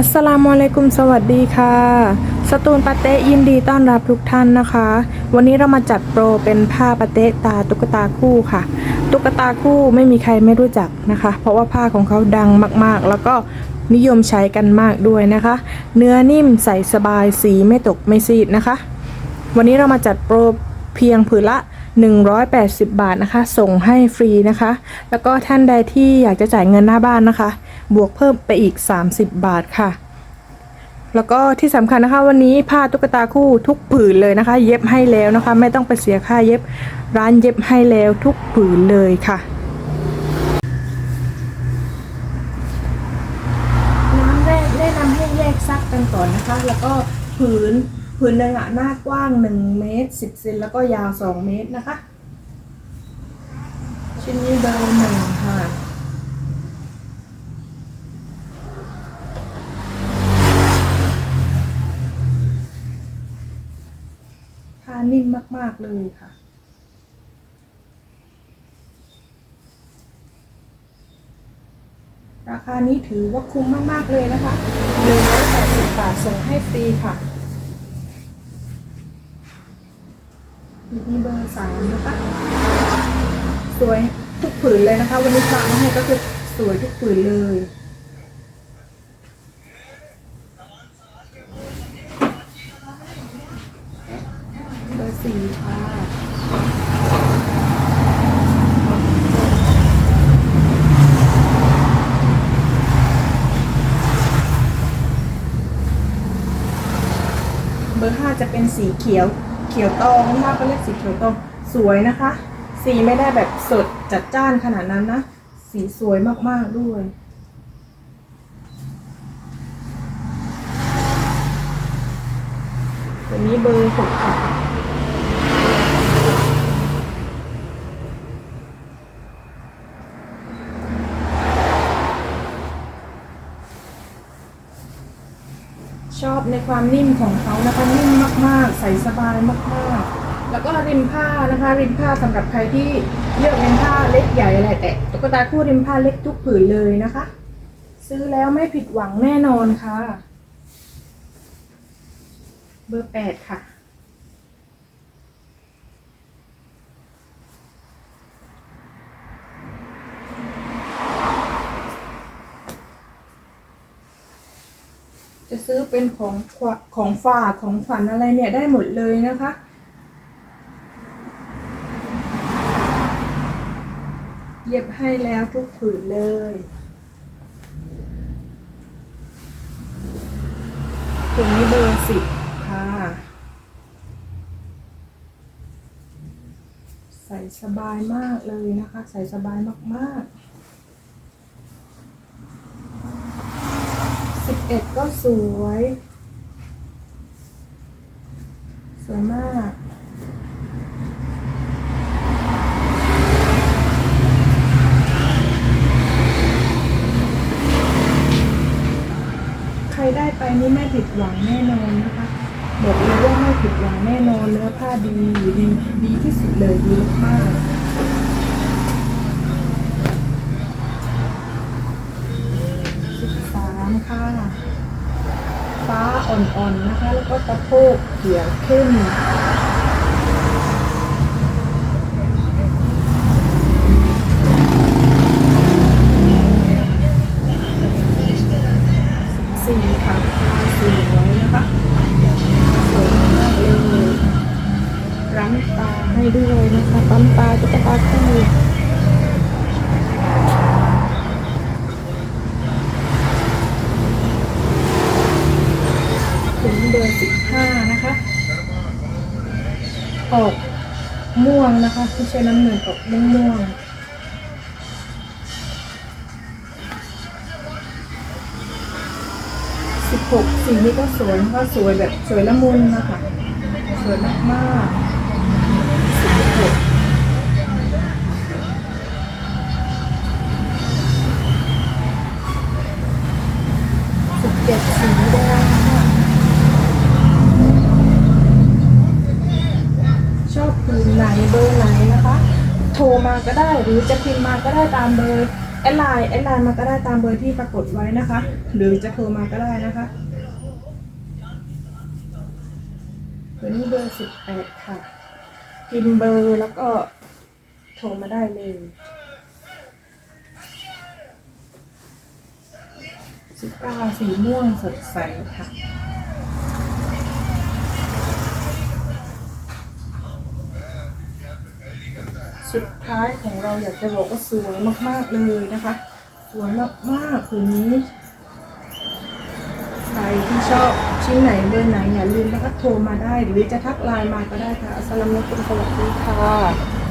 อัสสลามุอะลัยกุมสวัสดีค่ะ สตูนปาเตะยินดีต้อนรับทุกท่านนะคะ วันนี้เรามาจัดโปรเป็นผ้าปาเตะตาตุ๊กตาคู่ค่ะ ตุ๊กตาคู่ไม่มีใครไม่รู้จักนะคะ เพราะว่าผ้าของเขาดังมากๆ แล้วก็นิยมใช้กันมากด้วยนะคะ เนื้อนิ่มใส่สบายสีไม่ตกไม่ซีดนะคะ วันนี้เรามาจัดโปรเพียงผืนละ 180 บาทนะคะ ส่งให้ฟรีนะคะ แล้วก็ท่านใดที่อยากจะจ่ายเงินหน้าบ้านนะคะ บวกเพิ่มไปอีก 30 บาทค่ะ แล้วก็ที่สำคัญนะคะวันนี้ผ้าตุ๊กตาคู่ทุกผืนเลยนะคะ เย็บให้แล้วนะคะ ไม่ต้องไปเสียค่าเย็บร้านเย็บให้แล้วทุกผืนเลยค่ะน้ำแรกแนะนำให้แยกซักกันก่อนนะคะ แล้วก็ผืนผืนหนึ่งอะหน้ากว้าง 1 เมตร 10เซนแล้วก็ยาว 2 เมตรนะคะ ชิ้นนี้เบอร์หนึ่งค่ะ นิ่มมาก ๆ เลยค่ะ ราคานี้ถือว่าคุ้มมาก ๆ เลยนะคะ180บาทส่งให้ฟรีค่ะนี่เบอร์สามนะคะ สวยทุกผืนเลยนะคะ วันนี้ฝากมาให้ก็คือสวยทุกผืนเลย เบอร์ สี่ค่ะเบอร์ห้าจะเป็นสีเขียว เขียวตองมากก็เรียกสีเขียวตองสวยนะคะ สีไม่ได้แบบสดจัดจ้านขนาดนั้นนะ สีสวยมากๆด้วยตัวนี้เบอร์หกค่ะ อบในความนิ่มของเขานะคะนิ่มมากๆ ใส่สบายมากๆ แล้วก็ริมผ้านะคะ ริมผ้าสำหรับใครที่เลือกริมผ้าเล็กใหญ่อะไรแต่ตุ๊กตาคู่ริมผ้าเล็กทุกผืนเลยนะคะ ซื้อแล้วไม่ผิดหวังแน่นอนค่ะ เบอร์แปดค่ะ จะซื้อเป็นของของฝากของขวัญอะไรเนี่ยได้หมดเลยนะคะ เย็บให้แล้วทุกผืนเลยถุงนี้เบอร์สิบค่ะ ใส่สบายมากเลยนะคะ ใส่สบายมากๆ สิบ เอ็ดก็สวย สวยมากใครได้ไปนี่ไม่ผิดหวังแน่นอนนะคะบอกเลยว่าไม่ผิดหวังแน่นอนเนื้อผ้าดีดีดีที่สุดเลยดีมากสิบสาม ค่ะ ฟ้าอ่อนๆนะคะ แล้วก็ตะโพกเขียวเข้มสี่ค่ะสวยนะคะสวยมากเลยรั้งตาให้ด้วยนะคะปั๊มตาตุ๊กตาคู่ เบอร์สิบห้านะคะ ออกม่วงนะคะไม่ใช่น้ำเงินออกม่วงม่วงสิบหกสีนี้ก็สวยก็สวยแบบสวยละมุนนะคะ สวยมากๆ ร์ไหนนะคะโทรมาก็ได้ หรือจะพิมพ์มาก็ได้ตามเบอร์แอดไลน์แอดไลน์มาก็ได้ตามเบอร์ที่ปรากฏไว้นะคะ หรือจะโทรมาก็ได้นะคะเบอร์นี้เบอร์สิบแปดค่ะพิมพ์เบอร์แล้วก็โทรมาได้เลยสิบเก้าสีม่วงสดใสค่ะ สุดท้ายของเราอยากจะบอกว่าสวยมากๆเลยนะคะ สวยมากๆคืนนี้ใครที่ชอบชิ้นไหนเบอร์ไหนอย่าลืมนะคะโทรมาได้หรือจะทักไลน์มาก็ได้ค่ะอัสสลามุอะลัยกุมสวัสดีค่ะ